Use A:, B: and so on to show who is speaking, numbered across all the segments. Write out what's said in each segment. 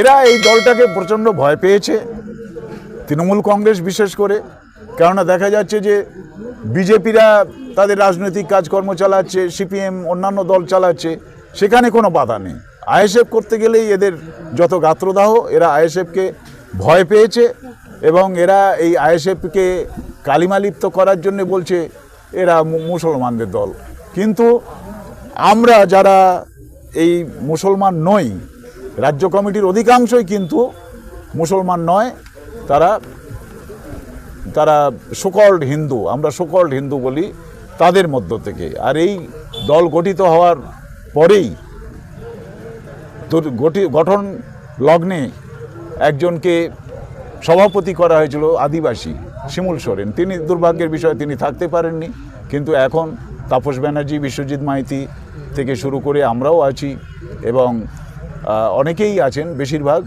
A: এরা এই দলটাকে প্রচণ্ড ভয় পেয়েছে, তৃণমূল কংগ্রেস বিশেষ করে, কেননা দেখা যাচ্ছে যে বিজেপিরা তাদের রাজনৈতিক কাজকর্ম চালাচ্ছে, সিপিএম অন্যান্য দল চালাচ্ছে, সেখানে কোনো বাধা নেই। আইএসএফ করতে গেলেই এদের যত গাত্রদাহ, এরা আইএসএফকে ভয় পেয়েছে এবং এরা এই আইএসএফকে কালিমালিপ্ত করার জন্য বলছে, এরা মুসলমানদের দল। কিন্তু আমরা যারা এই মুসলমান নই। রাজ্য কমিটির অধিকাংশই কিন্তু মুসলমান নয়। তারা তারা সকল্ড হিন্দু। আমরা সকল্ড হিন্দু বলি তাদের মধ্য থেকে। আর এই দল গঠিত হওয়ার পরেই গঠি গঠন লগ্নে একজনকে সভাপতি করা হয়েছিল আদিবাসী শিমুল সোরেন। তিনি দুর্ভাগ্যের বিষয়ে তিনি থাকতে পারেননি। কিন্তু এখন তাপস ব্যানার্জি, বিশ্বজিৎ মাইতি থেকে শুরু করে আমরাও আছি এবং অনেকেই আছেন বেশিরভাগ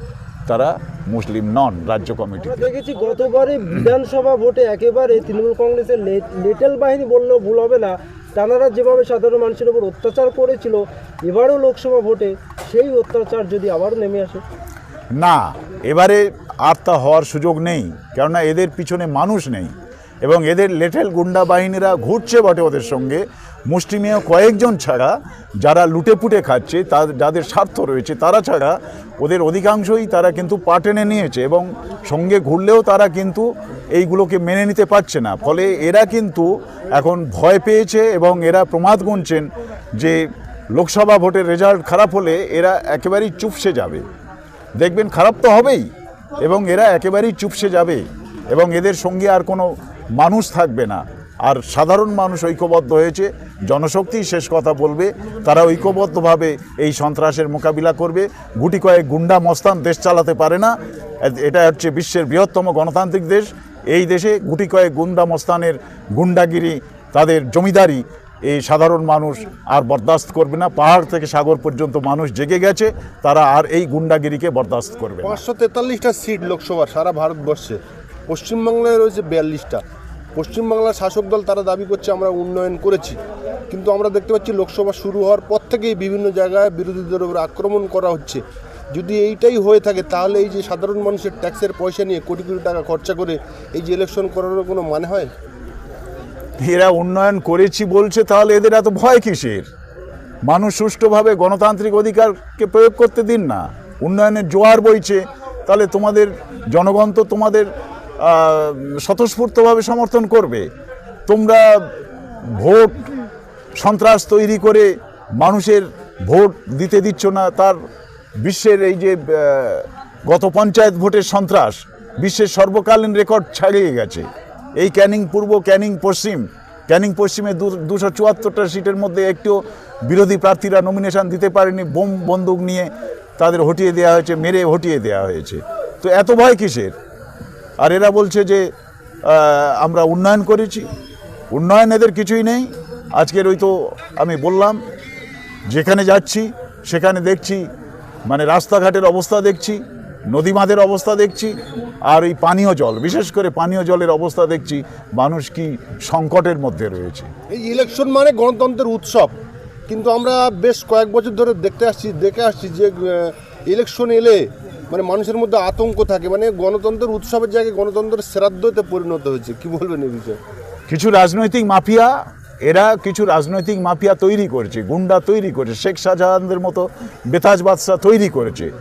A: তারা মুসলিম নন রাজ্য কমিটি
B: দেখেছি গতবারে বিধানসভা ভোটে একেবারে তৃণমূল কংগ্রেসের লিটল বাহিনী বললেও ভুল হবে না। তারা যেভাবে সাধারণ মানুষের উপর অত্যাচার করেছিল এবারও লোকসভা ভোটে সেই অত্যাচার যদি আবারও নেমে আসে?
A: না এবারে আর তা হওয়ার সুযোগ নেই কেননা এদের পিছনে মানুষ নেই এবং এদের লেটেল গুন্ডা বাহিনীরা ঘুরছে বটে ওদের সঙ্গে। মুষ্টিমেয় কয়েকজন ছাড়া যারা লুটেপুটে খাচ্ছে তাদের যাদের স্বার্থ রয়েছে, তারা ছাড়া ওদের অধিকাংশই তারা কিন্তু পা টেনে নিয়েছে এবং সঙ্গে ঘুরলেও তারা কিন্তু এইগুলোকে মেনে নিতে পারছে না। ফলে এরা কিন্তু এখন ভয় পেয়েছে এবং এরা প্রমাদ গুনছেন যে লোকসভা ভোটের রেজাল্ট খারাপ হলে এরা একেবারেই চুপসে যাবে। দেখবেন খারাপ তো হবেই এবং এরা একেবারেই চুপসে যাবে এবং এদের সঙ্গে আর কোনো মানুষ থাকবে না। আর সাধারণ মানুষ ঐক্যবদ্ধ হয়েছে জনশক্তি শেষ কথা বলবে, তারা ঐক্যবদ্ধভাবে এই সন্ত্রাসের মোকাবিলা করবে, গুটি কয়েক গুন্ডা মস্তান দেশ চালাতে পারে না, এটা হচ্ছে বিশ্বের বৃহত্তম গণতান্ত্রিক দেশ, এই দেশে গুটি কয়েক গুন্ডা মস্তানের গুন্ডাগিরি তাদের জমিদারি, এই সাধারণ মানুষ আর বরদাস্ত করবে না, পাহাড় থেকে সাগর পর্যন্ত মানুষ জেগে গেছে, তারা আর এই গুন্ডাগিরিকে বরদাস্ত করবে
C: পাঁচশো তেতাল্লিশটা সিট লোকসভা সারা ভারতবর্ষে পশ্চিমবাংলায় রয়েছে বিয়াল্লিশটা পশ্চিমবাংলার শাসক দল তারা দাবি করছে, আমরা উন্নয়ন করেছি। কিন্তু আমরা দেখতে পাচ্ছি লোকসভা শুরু হওয়ার পর থেকেই বিভিন্ন জায়গায় বিরোধীদের উপর আক্রমণ করা হচ্ছে। যদি এইটাই হয়ে থাকে, তাহলে এই যে সাধারণ মানুষের ট্যাক্সের পয়সা নিয়ে কোটি কোটি টাকা খরচা করে এই যে ইলেকশন করারও কোনো মানে হয়?
A: এরা উন্নয়ন করেছি বলছে, তাহলে এদের এত ভয় কিসের? মানুষ সুষ্ঠুভাবে গণতান্ত্রিক অধিকারকে প্রয়োগ করতে দিন না। উন্নয়নের জোয়ার বইছে, তাহলে তোমাদের জনগণ তো তোমাদের স্বতঃস্ফূর্তভাবে সমর্থন করবে। তোমরা ভোট, সন্ত্রাস তৈরি করে মানুষের ভোট দিতে দিচ্ছ না, তার বিশ্বের এই যে গত পঞ্চায়েত ভোটের সন্ত্রাস বিশ্বের সর্বকালীন রেকর্ড ছাড়িয়ে গেছে। এই ক্যানিং পূর্ব, ক্যানিং পশ্চিম, ক্যানিং পশ্চিমে দুশো চুয়াত্তরটা সিটের মধ্যে একটিও বিরোধী প্রার্থীরা নমিনেশন দিতে পারেনি, বোম বন্দুক নিয়ে তাদের হটিয়ে দেওয়া হয়েছে, মেরে হটিয়ে দেওয়া হয়েছে। তো এত ভয় কিসের? আর এরা বলছে যে আমরা উন্নয়ন করেছি। উন্নয়ন এদের কিছুই নেই। আজকের ওই তো আমি বললাম, যেখানে যাচ্ছি, সেখানে দেখছি মানে রাস্তাঘাটের অবস্থা দেখছি নদীমাদের অবস্থা দেখছি, আর এই পানীয় জল, বিশেষ করে পানীয় জলের অবস্থা দেখছি, মানুষ কি সংকটের মধ্যে রয়েছে।
C: এই ইলেকশন মানে গণতন্ত্রের উৎসব। কিন্তু আমরা বেশ কয়েক বছর ধরে দেখতে আসছি, দেখে আসছি যে ইলেকশন এলে মানে মানুষের মধ্যে আতঙ্ক থাকে মানে গণতন্ত্রের উৎসবের জায়গায় গণতন্ত্রের শ্রাদ্ধতে পরিণত হয়েছে। কি বলবেন এই বিষয়ে?
A: কিছু রাজনৈতিক মাফিয়া, এরা কিছু রাজনৈতিক মাফিয়া তৈরি করেছে, গুন্ডা তৈরি করেছে, শেখ শাহজাহানদের মতো বেতাজ বাদশাহ তৈরি করেছে।